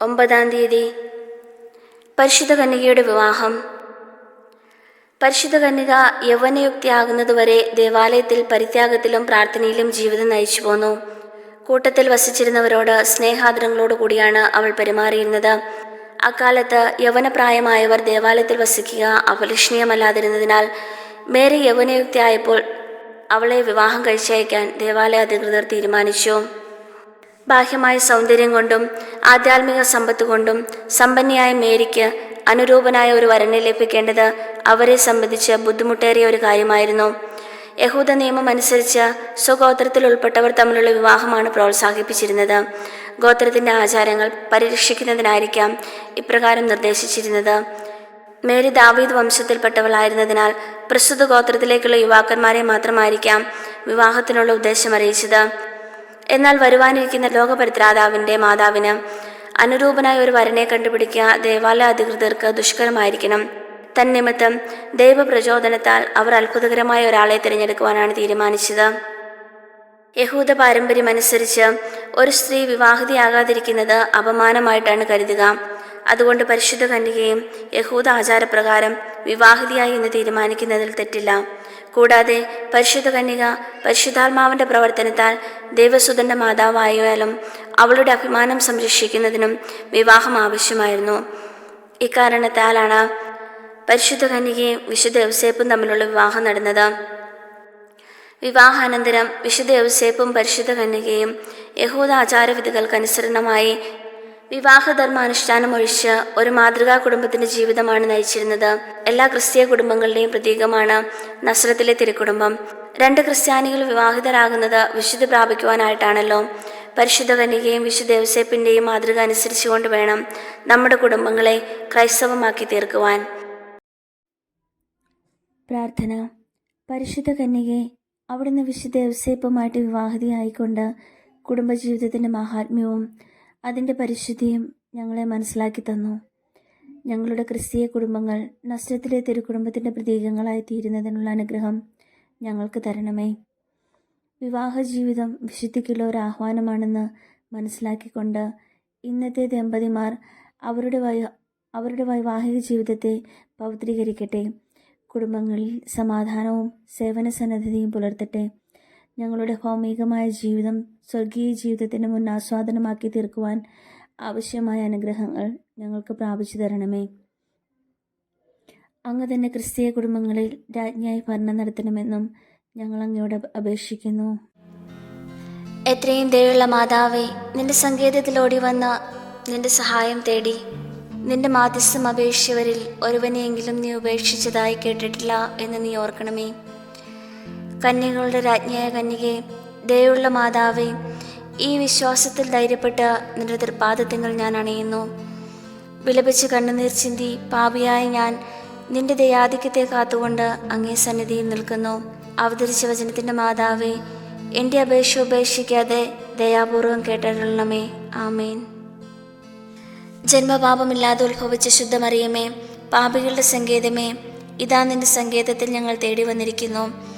ഒമ്പതാം തീയതി. പരിശുദ്ധ കന്യകയുടെ വിവാഹം. പരിശുദ്ധ കന്യക യൗവനയുക്തിയാകുന്നതുവരെ ദേവാലയത്തിൽ പരിത്യാഗത്തിലും പ്രാർത്ഥനയിലും ജീവിതം നയിച്ചു പോന്നു. കൂട്ടത്തിൽ വസിച്ചിരുന്നവരോട് സ്നേഹാദരങ്ങളോടു കൂടിയാണ് അവൾ പെരുമാറിയിരുന്നത്. അക്കാലത്ത് യൗവനപ്രായമായവർ ദേവാലയത്തിൽ വസിക്കുക അപലഷണീയമല്ലാതിരുന്നതിനാൽ മേരി യൗവനയുക്തിയായപ്പോൾ അവളെ വിവാഹം കഴിച്ചയക്കാൻ ദേവാലയ അധികൃതർ തീരുമാനിച്ചു. ബാഹ്യമായ സൗന്ദര്യം കൊണ്ടും ആധ്യാത്മിക സമ്പത്ത് കൊണ്ടും സമ്പന്നയായ മേരിക്ക് അനുരൂപനായ ഒരു വരനെ ലഭിക്കേണ്ടത് അവരെ സംബന്ധിച്ച് ബുദ്ധിമുട്ടേറിയ ഒരു കാര്യമായിരുന്നു. യഹൂദ നിയമം അനുസരിച്ച് സ്വഗോത്രത്തിൽ ഉൾപ്പെട്ടവർ തമ്മിലുള്ള വിവാഹമാണ് പ്രോത്സാഹിപ്പിച്ചിരുന്നത്. ഗോത്രത്തിന്റെ ആചാരങ്ങൾ പരിരക്ഷിക്കുന്നതിനായിരിക്കാം ഇപ്രകാരം നിർദ്ദേശിച്ചിരുന്നത്. മേരി ദാവീദ് വംശത്തിൽപ്പെട്ടവളായിരുന്നതിനാൽ പ്രസ്തുത ഗോത്രത്തിലേക്കുള്ള യുവാക്കന്മാരെ മാത്രമായിരിക്കാം വിവാഹത്തിനുള്ള ഉദ്ദേശം അറിയിച്ചത്. എന്നാൽ വരുവാനിരിക്കുന്ന ലോകപരിത്രാതാവിന്റെ മാതാവിന് അനുരൂപനായ ഒരു വരനെ കണ്ടുപിടിക്കുക ദേവാലയ അധികൃതർക്ക് ദുഷ്കരമായിരിക്കണം. തന്നിമിത്തം ദൈവപ്രചോദനത്താൽ അവർ അത്ഭുതകരമായ ഒരാളെ തിരഞ്ഞെടുക്കുവാനാണ് തീരുമാനിച്ചത്. യഹൂദ പാരമ്പര്യമനുസരിച്ച് ഒരു സ്ത്രീ വിവാഹിതയാകാതിരിക്കുന്നത് അപമാനമായിട്ടാണ് കരുതുക. അതുകൊണ്ട് പരിശുദ്ധ കന്യകയും യഹൂദ ആചാരപ്രകാരം വിവാഹിതയായി എന്ന് തീരുമാനിക്കുന്നതിൽ തെറ്റില്ല. കൂടാതെ പരിശുദ്ധ കന്യക പരിശുദ്ധാത്മാവിന്റെ പ്രവർത്തനത്താൽ ദേവസുതന്റെ മാതാവായാലും അവളുടെ അഭിമാനം സംരക്ഷിക്കുന്നതിനും വിവാഹം ആവശ്യമായിരുന്നു. ഇക്കാരണത്താലാണ് പരിശുദ്ധ കന്യകയും വിശുദ്ധ യവസേപ്പും തമ്മിലുള്ള വിവാഹം നടന്നത്. വിവാഹാനന്തരം വിശുദ്ധ യവസേപ്പും പരിശുദ്ധ കന്യകയും യഹൂദ ആചാരവിധികൾക്കനുസരണമായി വിവാഹധർമാനുഷ്ഠാനം ഒഴിച്ച് ഒരു മാതൃകാ കുടുംബത്തിന്റെ ജീവിതമാണ് നയിച്ചിരുന്നത്. എല്ലാ ക്രിസ്തീയ കുടുംബങ്ങളുടെയും പ്രതീകമാണ് നസ്രത്തിലെ തിരുക്കുടുംബം. രണ്ട് ക്രിസ്ത്യാനികൾ വിവാഹിതരാകുന്നത് വിശുദ്ധി പ്രാപിക്കുവാനായിട്ടാണല്ലോ. പരിശുദ്ധ കന്യകയും വിശുദ്ധ യവസേപ്പിന്റെയും മാതൃക അനുസരിച്ചുകൊണ്ട് വേണം നമ്മുടെ കുടുംബങ്ങളെ ക്രൈസ്തവമാക്കി തീർക്കുവാൻ. പ്രാർത്ഥന. പരിശുദ്ധ കന്യകെ അവിടുന്ന് വിശുദ്ധ ദേവസേപ്പുമായിട്ട് വിവാഹിതയായിക്കൊണ്ട് കുടുംബജീവിതത്തിന്റെ മഹാത്മ്യവും അതിന്റെ പരിശുദ്ധിയും ഞങ്ങളെ മനസ്സിലാക്കി തന്നു. ഞങ്ങളുടെ ക്രിസ്തീയ കുടുംബങ്ങൾ നഷ്ടത്തിലെ തിരുക്കുടുംബത്തിന്റെ പ്രതീകങ്ങളായി തീരുന്നതിനുള്ള അനുഗ്രഹം ഞങ്ങൾക്ക് തരണമേ. വിവാഹ ജീവിതം വിശുദ്ധിക്കുള്ള ഒരു ആഹ്വാനമാണെന്ന് മനസ്സിലാക്കിക്കൊണ്ട് ഇന്നത്തെ ദമ്പതിമാർ അവരുടെ വൈ അവരുടെ വൈവാഹിക ജീവിതത്തെ പൗത്രീകരിക്കട്ടെ കുടുംബങ്ങളിൽ സമാധാനവും സേവന സന്നദ്ധതയും പുലർത്തട്ടെ. ഞങ്ങളുടെ ഭൗമികമായ ജീവിതം സ്വർഗീയ ജീവിതത്തിന് മുൻ ആസ്വാദനമാക്കി തീർക്കുവാൻ ആവശ്യമായ അനുഗ്രഹങ്ങൾ ഞങ്ങൾക്ക് പ്രാപിച്ചു തരണമേ. അങ്ങ് തന്നെ ക്രിസ്തീയ കുടുംബങ്ങളിൽ രാജ്ഞിയായി ഭരണം നടത്തണമെന്നും ഞങ്ങൾ അങ്ങയോട് അപേക്ഷിക്കുന്നു. എത്രയും ദയുള്ള മാതാവേ നിന്റെ സങ്കേതത്തിൽ ഓടി വന്ന നിന്റെ സഹായം തേടി നിന്റെ മാധ്യസ്ഥം അപേക്ഷിച്ചവരിൽ ഒരുവനെയെങ്കിലും നീ ഉപേക്ഷിച്ചതായി കേട്ടിട്ടില്ല എന്ന് നീ ഓർക്കണമേ. കന്യകളുടെ രാജ്ഞിയായ കന്യകെ ദയുള്ള മാതാവേ ഈ വിശ്വാസത്തിൽ ധൈര്യപ്പെട്ട് നിന്റെ തൃപ്പാദത്തിങ്ങൾ ഞാൻ അണയുന്നു. വിലപിച്ച് കണ്ണുനീർ ചിന്തി പാപിയായ ഞാൻ നിന്റെ ദയാധിക്യത്തെ കാത്തുകൊണ്ട് അങ്ങേ സന്നിധിയിൽ നിൽക്കുന്നു. അവതരിച്ച വചനത്തിന്റെ മാതാവേ എന്റെ അപേക്ഷ ഉപേക്ഷിക്കാതെ ദയാപൂർവം കേട്ടരുളണമേ. ആമേൻ. ജന്മപാപമില്ലാതെ ഉത്ഭവിച്ച ശുദ്ധമറിയമേ പാപികളുടെ സങ്കേതമേ ഇതാ നിന്റെ സങ്കേതത്തിൽ ഞങ്ങൾ തേടി വന്നിരിക്കുന്നു.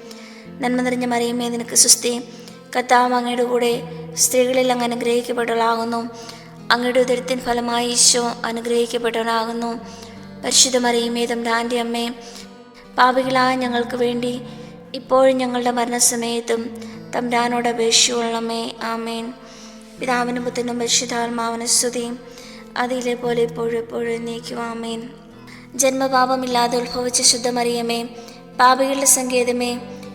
നന്മ നിറഞ്ഞ മറിയുമേ നിനക്ക് സുസ്തി കത്താവ് അങ്ങയുടെ കൂടെ സ്ത്രീകളിൽ അങ്ങ് അനുഗ്രഹിക്കപ്പെട്ടവളാകുന്നു. അങ്ങയുടെ ഉദരത്തിൻ ഫലമായി ഈശോ അനുഗ്രഹിക്കപ്പെട്ടവളാകുന്നു പരിശുദ്ധ മറിയുമേ തമ്പ്രാന്റെ അമ്മേ പാപികളായ ഞങ്ങൾക്ക് വേണ്ടി ഇപ്പോഴും ഞങ്ങളുടെ മരണസമയത്തും തമ്പ്രാനോട് അപേക്ഷിച്ചുകൊള്ളണമേ. ആമേൻ. പിതാവിനും പുത്തനും പരിശുദ്ധാത്മാവിന് സ്തുതിയും അതിലെ പോലെ ഇപ്പോഴും എപ്പോഴും നീക്കും ആമേൻ. ജന്മപാപമില്ലാതെ ഉത്ഭവിച്ച ശുദ്ധമറിയമേ പാപികളുടെ സങ്കേതമേ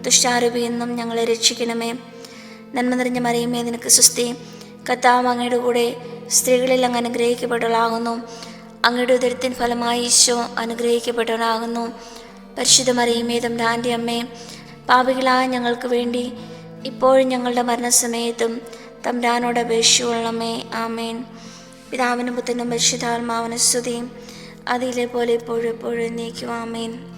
ദുഷ്ടാരൂപിയിൽ നിന്നും ഞങ്ങളെ രക്ഷിക്കണമേ. നന്മ നിറഞ്ഞ മറിയുമേ നിനക്ക് സുസ്തി കത്താവ് അങ്ങയുടെ കൂടെ സ്ത്രീകളിൽ അങ്ങ് അനുഗ്രഹിക്കപ്പെട്ടവളാകുന്നു. അങ്ങയുടെ ഉദരത്തിൻ ഫലമായി ഈശോ അനുഗ്രഹിക്കപ്പെട്ടവനാകുന്നു. പരിശുദ്ധ മറിയുമേ തമ്പ്രാന്റെ അമ്മേ പാപികളായ ഞങ്ങൾക്ക് വേണ്ടി ഇപ്പോഴും ഞങ്ങളുടെ മരണസമയത്തും തമ്പ്രാനോട് അപേക്ഷിച്ചുകൊള്ളണമേ ആമേൻ. പിതാവിനും പുത്രനും പരിശുദ്ധാത്മാവിനും സ്തുതിയും അതിലെ പോലെ ഇപ്പോഴും എപ്പോഴും നീക്കും ആമേൻ.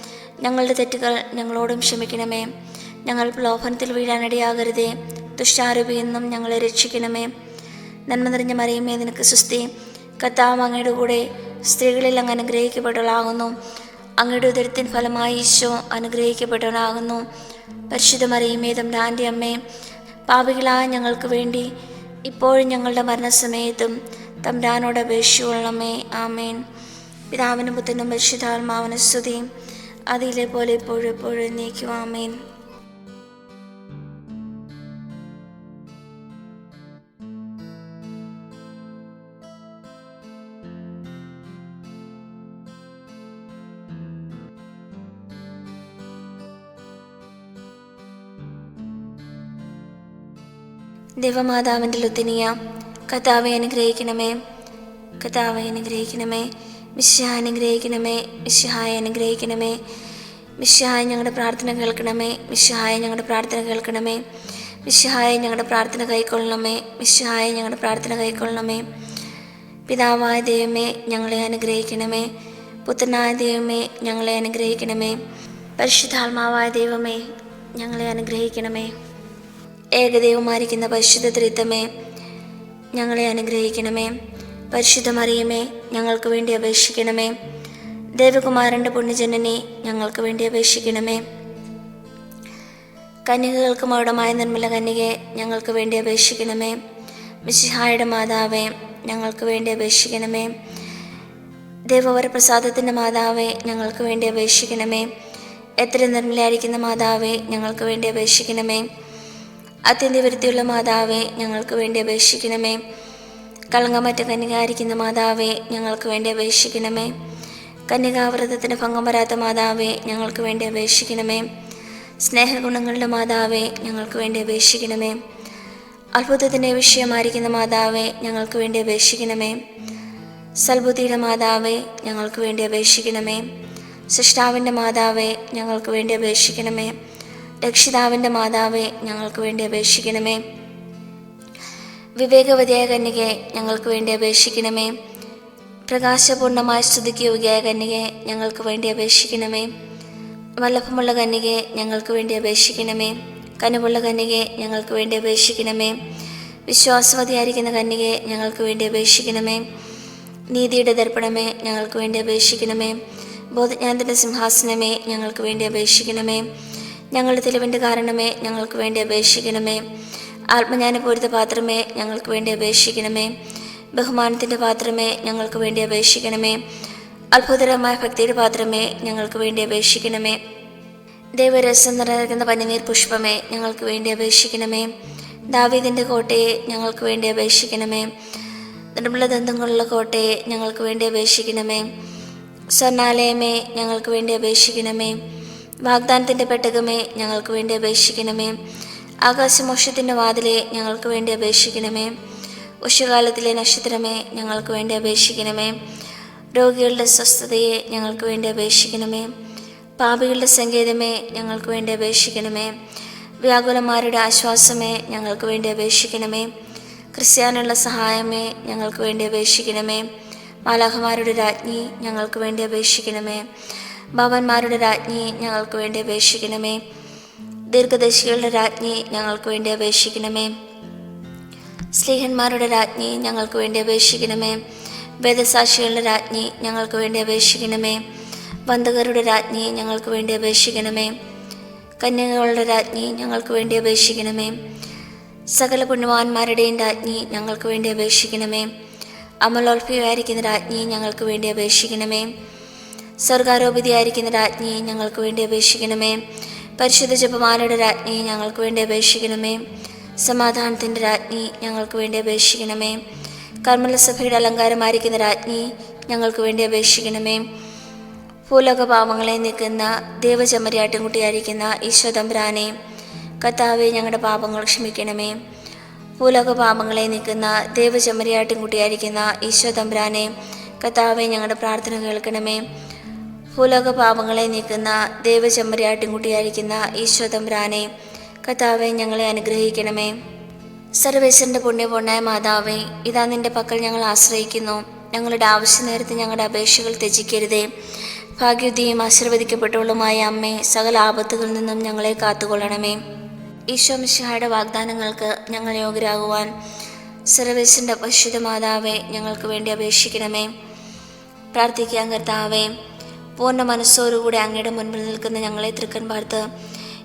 ഞങ്ങളുടെ തെറ്റുകൾ ഞങ്ങളോടും ക്ഷമിക്കണമേ. ഞങ്ങൾ പ്രലോഭനത്തിൽ വീഴാനിടയാകരുതേ ദുഷ്ടാരൂപിയെന്നും ഞങ്ങളെ രക്ഷിക്കണമേ. നന്മ നിറഞ്ഞ മറിയുമേ നിനക്ക് സുസ്തി കത്താവ് അങ്ങയുടെ കൂടെ സ്ത്രീകളിൽ അങ്ങ് അനുഗ്രഹിക്കപ്പെട്ടവളാകുന്നു. അങ്ങയുടെ ഉദരത്തിൻ ഫലമായി ഈശോ അനുഗ്രഹിക്കപ്പെട്ടവനാകുന്നു. പരിശുദ്ധ മറിയുമേ തമ്പ്രാന്റെ അമ്മേ പാപികളായ ഞങ്ങൾക്ക് വേണ്ടി ഇപ്പോഴും ഞങ്ങളുടെ മരണസമയത്തും തമ്പ്രാനോട് അപേക്ഷിച്ചുകൊള്ളണമേ ആമേൻ. പിതാവിനും പുത്രനും പരിശുദ്ധാത്മാവിനും സ്തുതിയും അതിലെ പോലെ എപ്പോഴും നീക്കും ആമേൻ. ദേവമാതാവിന്റെ ലുത്തിനിയ കഥാവെ അനുഗ്രഹിക്കണമേ. കഥാവെ അനുഗ്രഹിക്കണമേ. മിശ്ഹായ അനുഗ്രഹിക്കണമേ മിശിഹായ അനുഗ്രഹിക്കണമേ. മിശിഹായ ഞങ്ങളുടെ പ്രാർത്ഥന കേൾക്കണമേ മിശിഹായ ഞങ്ങളുടെ പ്രാർത്ഥന കേൾക്കണമേ. മിശിഹായ ഞങ്ങളുടെ പ്രാർത്ഥന കൈക്കൊള്ളണമേ മിശിഹായ ഞങ്ങളുടെ പ്രാർത്ഥന കൈക്കൊള്ളണമേ. പിതാവായ ദൈവമേ ഞങ്ങളെ അനുഗ്രഹിക്കണമേ. പുത്രനായ ദൈവമേ ഞങ്ങളെ അനുഗ്രഹിക്കണമേ. പരിശുദ്ധാത്മാവായ ദൈവമേ ഞങ്ങളെ അനുഗ്രഹിക്കണമേ. ഏകദൈവമായിരിക്കുന്ന പരിശുദ്ധ ത്രിത്വമേ ഞങ്ങളെ അനുഗ്രഹിക്കണമേ. പരിശുദ്ധ മറിയമേ ഞങ്ങൾക്ക് വേണ്ടി അപേക്ഷിക്കണമേ. ദേവകുമാരന്റെ പുണ്യജനനെ ഞങ്ങൾക്ക് വേണ്ടി അപേക്ഷിക്കണമേ. കന്യകകൾക്ക് മൗഢമായ നിർമ്മല കന്യകെ ഞങ്ങൾക്ക് വേണ്ടി അപേക്ഷിക്കണമേ. മിശിഹായുടെ മാതാവേ ഞങ്ങൾക്ക് വേണ്ടി അപേക്ഷിക്കണമേ. ദേവവരപ്രസാദത്തിന്റെ മാതാവേ ഞങ്ങൾക്ക് വേണ്ടി അപേക്ഷിക്കണമേ. എത്ര നിർമ്മലയായിരിക്കുന്ന മാതാവേ ഞങ്ങൾക്ക് വേണ്ടി അപേക്ഷിക്കണമേ. അത്യന്തിവരുത്തിയുള്ള മാതാവേ ഞങ്ങൾക്ക് വേണ്ടി അപേക്ഷിക്കണമേ. കളങ്കമറ്റ കന്യകാരിക്കുന്ന മാതാവേ ഞങ്ങൾക്ക് വേണ്ടി അപേക്ഷിക്കണമേ. കന്യകാവ്രതത്തിന് ഭംഗം വരാത്ത മാതാവേ ഞങ്ങൾക്ക് വേണ്ടി അപേക്ഷിക്കണമേ. സ്നേഹഗുണങ്ങളുടെ മാതാവേ ഞങ്ങൾക്ക് വേണ്ടി അപേക്ഷിക്കണമേ. അത്ഭുതത്തിന്റെ വിഷയമായിരിക്കുന്ന മാതാവേ ഞങ്ങൾക്ക് വേണ്ടി അപേക്ഷിക്കണമേ. സൽബുദ്ധിയുടെ മാതാവേ ഞങ്ങൾക്ക് വേണ്ടി അപേക്ഷിക്കണമേ. സൃഷ്ടാവിന്റെ മാതാവേ ഞങ്ങൾക്ക് വേണ്ടി അപേക്ഷിക്കണമേ. രക്ഷിതാവിന്റെ മാതാവേ ഞങ്ങൾക്ക് വേണ്ടി അപേക്ഷിക്കണമേ. വിവേകവതിയായ കന്യകെ ഞങ്ങൾക്ക് വേണ്ടി അപേക്ഷിക്കണമേ. പ്രകാശപൂർണമായ സ്തുതിക്ക് യോഗ്യായ കന്യകെ ഞങ്ങൾക്ക് വേണ്ടി അപേക്ഷിക്കണമേ. വല്ലഭമുള്ള കന്യകെ ഞങ്ങൾക്ക് വേണ്ടി അപേക്ഷിക്കണമേ. കനവുള്ള കന്യകെ ഞങ്ങൾക്ക് വേണ്ടി അപേക്ഷിക്കണമേ. വിശ്വാസവതിയായിരിക്കുന്ന കന്യകെ ഞങ്ങൾക്ക് വേണ്ടി അപേക്ഷിക്കണമേ. നീതിയുടെ ദർപ്പണമേ ഞങ്ങൾക്ക് വേണ്ടി അപേക്ഷിക്കണമേ. ബോധജ്ഞാനത്തിന്റെ സിംഹാസനമേ ഞങ്ങൾക്ക് വേണ്ടി അപേക്ഷിക്കണമേ. ഞങ്ങളുടെ തെളിവിന്റെ കാരണമേ ഞങ്ങൾക്ക് വേണ്ടി അപേക്ഷിക്കണമേ. ആത്മജ്ഞാനപൂരിത പാത്രമേ ഞങ്ങൾക്ക് വേണ്ടി അപേക്ഷിക്കണമേ. ബഹുമാനത്തിന്റെ പാത്രമേ ഞങ്ങൾക്ക് വേണ്ടി അപേക്ഷിക്കണമേ. അത്ഭുതകരമായ ഭക്തിയുടെ പാത്രമേ ഞങ്ങൾക്ക് വേണ്ടി അപേക്ഷിക്കണമേ. ദൈവരസം നിറഞ്ഞിരിക്കുന്ന പനിനീർ പുഷ്പമേ ഞങ്ങൾക്ക് വേണ്ടി അപേക്ഷിക്കണമേ. ദാവീദിന്റെ കോട്ടയെ ഞങ്ങൾക്ക് വേണ്ടി അപേക്ഷിക്കണമേ. നിർമ്മല ദന്തങ്ങളുള്ള കോട്ടയെ ഞങ്ങൾക്ക് വേണ്ടി അപേക്ഷിക്കണമേ. സ്വർണാലയമേ ഞങ്ങൾക്ക് വേണ്ടി അപേക്ഷിക്കണമേ. വാഗ്ദാനത്തിന്റെ പെട്ടകമേ ഞങ്ങൾക്ക് വേണ്ടി അപേക്ഷിക്കണമേ. ആകാശമോക്ഷത്തിന്റെ വാതിലെ ഞങ്ങൾക്ക് വേണ്ടി അപേക്ഷിക്കണമേ. ഉഷകാലത്തിലെ നക്ഷത്രമേ ഞങ്ങൾക്ക് വേണ്ടി അപേക്ഷിക്കണമേ. രോഗികളുടെ സ്വസ്ഥതയെ ഞങ്ങൾക്ക് വേണ്ടി അപേക്ഷിക്കണമേ. പാപികളുടെ സങ്കേതമേ ഞങ്ങൾക്ക് വേണ്ടി അപേക്ഷിക്കണമേ. വ്യാകുലന്മാരുടെ ആശ്വാസമേ ഞങ്ങൾക്ക് വേണ്ടി അപേക്ഷിക്കണമേ. ക്രിസ്ത്യാനുള്ള സഹായമേ ഞങ്ങൾക്ക് വേണ്ടി അപേക്ഷിക്കണമേ. മാലാഖമാരുടെ രാജ്ഞി ഞങ്ങൾക്ക് വേണ്ടി അപേക്ഷിക്കണമേ. ഭവന്മാരുടെ രാജ്ഞി ഞങ്ങൾക്ക് വേണ്ടി അപേക്ഷിക്കണമേ. ദീർഘദർശികളുടെ രാജ്ഞി ഞങ്ങൾക്ക് വേണ്ടി അപേക്ഷിക്കണമേ. സ്നേഹന്മാരുടെ രാജ്ഞി ഞങ്ങൾക്ക് വേണ്ടി അപേക്ഷിക്കണമേ. വേദസാക്ഷികളുടെ രാജ്ഞി ഞങ്ങൾക്ക് വേണ്ടി അപേക്ഷിക്കണമേ. ബന്ധകരുടെ രാജ്ഞി ഞങ്ങൾക്ക് വേണ്ടി അപേക്ഷിക്കണമേ. കന്യകകളുടെ രാജ്ഞി ഞങ്ങൾക്ക് വേണ്ടി അപേക്ഷിക്കണമേ. സകല പുണ്യവാന്മാരുടെയും രാജ്ഞി ഞങ്ങൾക്ക് വേണ്ടി അപേക്ഷിക്കണമേ. അമലോൽഫിയായിരിക്കുന്ന രാജ്ഞി ഞങ്ങൾക്ക് വേണ്ടി അപേക്ഷിക്കണമേ. സ്വർഗാരോപിതയായിരിക്കുന്ന രാജ്ഞി ഞങ്ങൾക്ക് വേണ്ടി അപേക്ഷിക്കണമേ. പരിശുദ്ധ ജപമാലയുടെ രാജ്ഞി ഞങ്ങൾക്ക് വേണ്ടി അപേക്ഷിക്കണമേ. സമാധാനത്തിന്റെ രാജ്ഞി ഞങ്ങൾക്ക് വേണ്ടി അപേക്ഷിക്കണമേ. കർമ്മലസഭയുടെ അലങ്കാരമായിരിക്കുന്ന രാജ്ഞി ഞങ്ങൾക്ക് വേണ്ടി അപേക്ഷിക്കണമേ. ഭൂലോക പാപങ്ങളെ നിൽക്കുന്ന ദേവചമരിയാട്ടിൻകുട്ടിയായിരിക്കുന്ന ഈശ്വതമ്പുരാനെ കർത്താവെ ഞങ്ങളുടെ പാപങ്ങൾ ക്ഷമിക്കണമേ. ഭൂലോക പാപങ്ങളെ നിൽക്കുന്ന ദേവചമരിയാട്ടിൻകുട്ടിയായിരിക്കുന്ന ഈശ്വതമ്പുരാനെ കർത്താവെ ഞങ്ങളുടെ പ്രാർത്ഥന കേൾക്കണമേ. ഭൂലോക പാപങ്ങളെ നീക്കുന്ന ദേവചമരിയാട്ടുംകുട്ടിയായിരിക്കുന്ന ഈശ്വതംബ്രാനെ കഥാവെ ഞങ്ങളെ അനുഗ്രഹിക്കണമേ. സർവേശ്വരന്റെ പുണ്യപൂർണായ മാതാവേ ഇതാ നിന്റെ പക്കൽ ഞങ്ങൾ ആശ്രയിക്കുന്നു. ഞങ്ങളുടെ ആവശ്യം നേരത്തെ ഞങ്ങളുടെ അപേക്ഷകൾ ത്യജിക്കരുതേ. ഭാഗ്യവതിയും ആശീർവദിക്കപ്പെട്ടവളുമായ അമ്മേ സകല ആപത്തുകളിൽ നിന്നും ഞങ്ങളെ കാത്തുകൊള്ളണമേ. ഈശോ മിശിഹായുടെ വാഗ്ദാനങ്ങൾക്ക് ഞങ്ങൾ യോഗ്യരാകുവാൻ സർവേശ്വരന്റെ പരിശുദ്ധ മാതാവേ ഞങ്ങൾക്ക് വേണ്ടി അപേക്ഷിക്കണമേ. പ്രാർത്ഥിക്കാൻ കർത്താവേ പൂർണ മനസ്സോടുകൂടി അങ്ങയുടെ മുൻപിൽ നിൽക്കുന്ന ഞങ്ങളെ തൃക്കൻ പാർത്ത്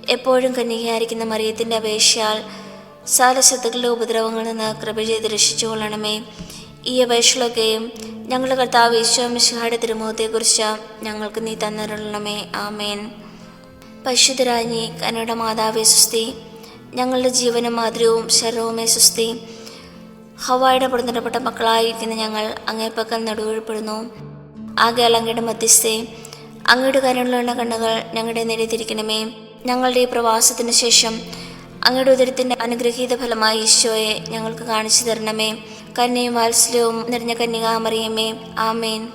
എപ്പോഴും കന്യകയായിരിക്കുന്ന മറിയത്തിന്റെ അപേക്ഷയാൽ സകല ശത്രുക്കളുടെ ഉപദ്രവങ്ങളിൽ നിന്ന് കൃപ ചെയ്ത് രക്ഷിച്ചു കൊള്ളണമേ ഈ അപേക്ഷകളൊക്കെയും ഞങ്ങളുടെ കർത്താവ് ഈശോ മിശിഹായുടെ തിരുമുഖത്തെക്കുറിച്ച് ഞങ്ങൾക്ക് നീ തന്നിരണമേ ആമേൻ. പരിശുദ്ധരാജ്ഞി കനയുടെ മാതാവേ സുസ്തി ഞങ്ങളുടെ ജീവനും മാതൃവും ശരവുമേ സുസ്തി ഹവായുടെ പുറന്തരപ്പെട്ട മക്കളായിരിക്കുന്ന ഞങ്ങൾ അങ്ങേപ്പക്കൽ നടുവീഴ്പ്പെടുന്നു. ആകെ അങ്ങയുടെ മധ്യസ്ഥെ. അങ്ങയുടെ കരുണയുള്ള കണ്ണുകൾ ഞങ്ങളുടെ നേരെ തിരിക്കണമേ. ഞങ്ങളുടെ ഈ പ്രവാസത്തിന് ശേഷം അങ്ങയുടെ ഉദരത്തിന്റെ അനുഗ്രഹീത ഫലമായി ഈശോയെ ഞങ്ങൾക്ക് കാണിച്ചു തരണമേ. കന്യയും വാത്സല്യവും നിറഞ്ഞ കന്യക അമറിയമേ ആമേൻ.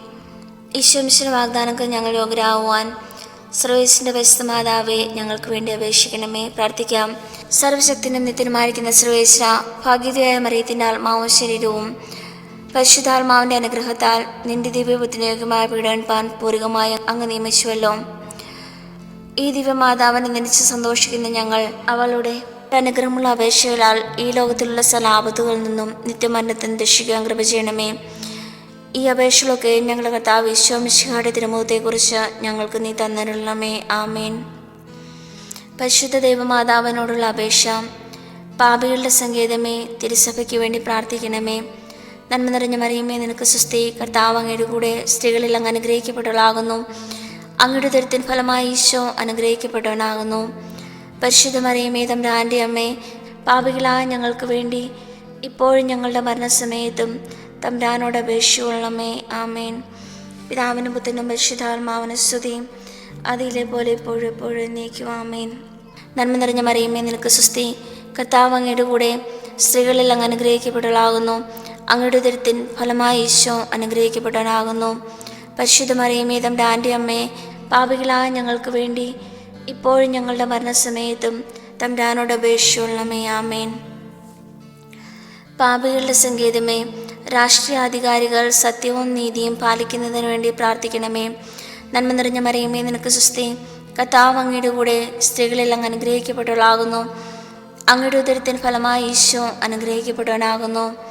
ഈശോ മിശ്ര വാഗ്ദാനങ്ങൾ ഞങ്ങൾ യോഗ്യരാകുവാൻ സർവേസിന്റെ പരിശുദ്ധമാതാവെ ഞങ്ങൾക്ക് വേണ്ടി അപേക്ഷിക്കണമേ. പ്രാർത്ഥിക്കാം. സർവശക്തിനും നിത്യനുമായിരിക്കുന്ന സർവേശ്വര ഭാഗ്യതയായ മറിയത്തിന്റെ ആത്മാവും ശരീരവും പരിശുദ്ധാത്മാവിന്റെ അനുഗ്രഹത്താൽ നിന്റെ ദിവ്യബുദ്ധിനിയോഗമായ പീഡനപ്പാൻ പൂർവികമായി അങ്ങ് നിയമിച്ചുവല്ലോ. ഈ ദിവ്യമാതാവിനെ നനച്ച് സന്തോഷിക്കുന്ന ഞങ്ങൾ അവളുടെ അനുഗ്രഹമുള്ള അപേക്ഷകളാൽ ഈ ലോകത്തിലുള്ള സലാപത്തുകളിൽ നിന്നും നിത്യമരണത്തിന് രക്ഷിക്കാൻ കൃപ ചെയ്യണമേ. ഈ അപേക്ഷകളൊക്കെ ഞങ്ങളുടെ കർത്താവ് വിശ്വമിശിഹായുടെ തിരുമുഖത്തെക്കുറിച്ച് ഞങ്ങൾക്ക് നീ തന്നിരണമേ ആമേൻ. പരിശുദ്ധ ദൈവമാതാവിനോടുള്ള അപേക്ഷ പാപികളുടെ സങ്കേതമേ തിരുസഭയ്ക്ക് വേണ്ടി പ്രാർത്ഥിക്കണമേ. നന്മ നിറഞ്ഞ മറിയമേ നിനക്ക് സുസ്തി കർത്താവ് അങ്ങയുടെ കൂടെ സ്ത്രീകളിൽ അങ്ങ് അനുഗ്രഹിക്കപ്പെട്ടവളാകുന്നു. അങ്ങയുടെ ദരിദ്രൻ ഫലമായി ഈശോ അനുഗ്രഹിക്കപ്പെട്ടവനാകുന്നു. പരിശുദ്ധ മറിയമേ തമ്പ്രാന്റെ അമ്മേ പാപികളായ ഞങ്ങൾക്ക് വേണ്ടി ഇപ്പോഴും ഞങ്ങളുടെ മരണസമയത്തും തമ്പ്രാനോട് അപേക്ഷിച്ചുകൊള്ളണമേ. ആമേൻ. പിതാവിനും പുത്രനും പരിശുദ്ധാത്മാവിന് സ്തുതിയും അതിലെ പോലെ ഇപ്പോഴും എപ്പോഴും നീക്കും ആമേൻ. നന്മ നിറഞ്ഞ മറിയമേ നിനക്ക് സുസ്തി കർത്താവ് അങ്ങയുടെ കൂടെ സ്ത്രീകളിൽ അങ്ങ് അനുഗ്രഹിക്കപ്പെട്ടവളാകുന്നു. അങ്ങയുടെ ഉദരത്തിൻ ഫലമായി ഈശോ അനുഗ്രഹിക്കപ്പെട്ടവനാകുന്നു. പരിശുദ്ധ മറിയമേ തമ്മിന്റെ ആന്റെ അമ്മയെ പാപികളായ ഞങ്ങൾക്ക് വേണ്ടി ഇപ്പോഴും ഞങ്ങളുടെ മരണസമയത്തും തമ്പാനോട് അപേക്ഷിച്ചുള്ളമേ ആമേൻ. പാപികളുടെ സങ്കേതമേ രാഷ്ട്രീയാധികാരികൾ സത്യവും നീതിയും പാലിക്കുന്നതിന് വേണ്ടി പ്രാർത്ഥിക്കണമേ. നന്മ നിറഞ്ഞ മറിയമേ നിനക്ക് സുസ്തി കഥാവ് അങ്ങയുടെ കൂടെ സ്ത്രീകളിൽ അങ്ങ് അനുഗ്രഹിക്കപ്പെട്ടവളാകുന്നു. അങ്ങയുടെ ഉദരത്തിന് ഫലമായി ഈശോ അനുഗ്രഹിക്കപ്പെട്ടവനാകുന്നു.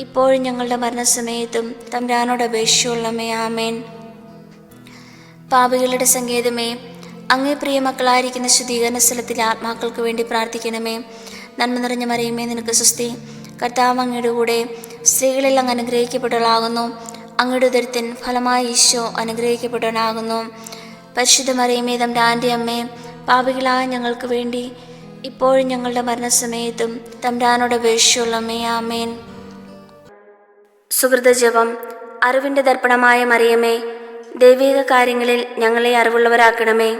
ഇപ്പോഴും ഞങ്ങളുടെ മരണസമയത്തും തമ്പ്രാനോട് അപേക്ഷയുള്ളമേ ആമേൻ. പാപികളുടെ സങ്കേതമേ അങ്ങേ പ്രിയ മക്കളായിരിക്കുന്ന ശുദ്ധീകരണ സ്ഥലത്തിലെ ആത്മാക്കൾക്ക് വേണ്ടി പ്രാർത്ഥിക്കണമേ. നന്മ നിറഞ്ഞ മറിയുമേ നിനക്ക് സുസ്തി കർത്താവ് അങ്ങയുടെ കൂടെ സ്ത്രീകളിൽ അങ്ങ് അനുഗ്രഹിക്കപ്പെട്ടവളാകുന്നു. അങ്ങയുടെ ഉദരത്തിൻ ഫലമായി ഈശോ അനുഗ്രഹിക്കപ്പെട്ടവനാകുന്നു. പരിശുദ്ധ മറിയുമേ തന്റെ ആന്റെ അമ്മേ പാപികളായ ഞങ്ങൾക്ക് വേണ്ടി ഇപ്പോഴും ഞങ്ങളുടെ മരണസമയത്തും തമ്പ്രാനോട് അപേക്ഷിച്ചുള്ളമേ ആമേൻ. സുഹൃത ജപം അറിവിന്റെ ദർപ്പണമായ മറിയമേ ദൈവിക കാര്യങ്ങളിൽ ഞങ്ങളെ അറിവുള്ളവരാക്കണമേ.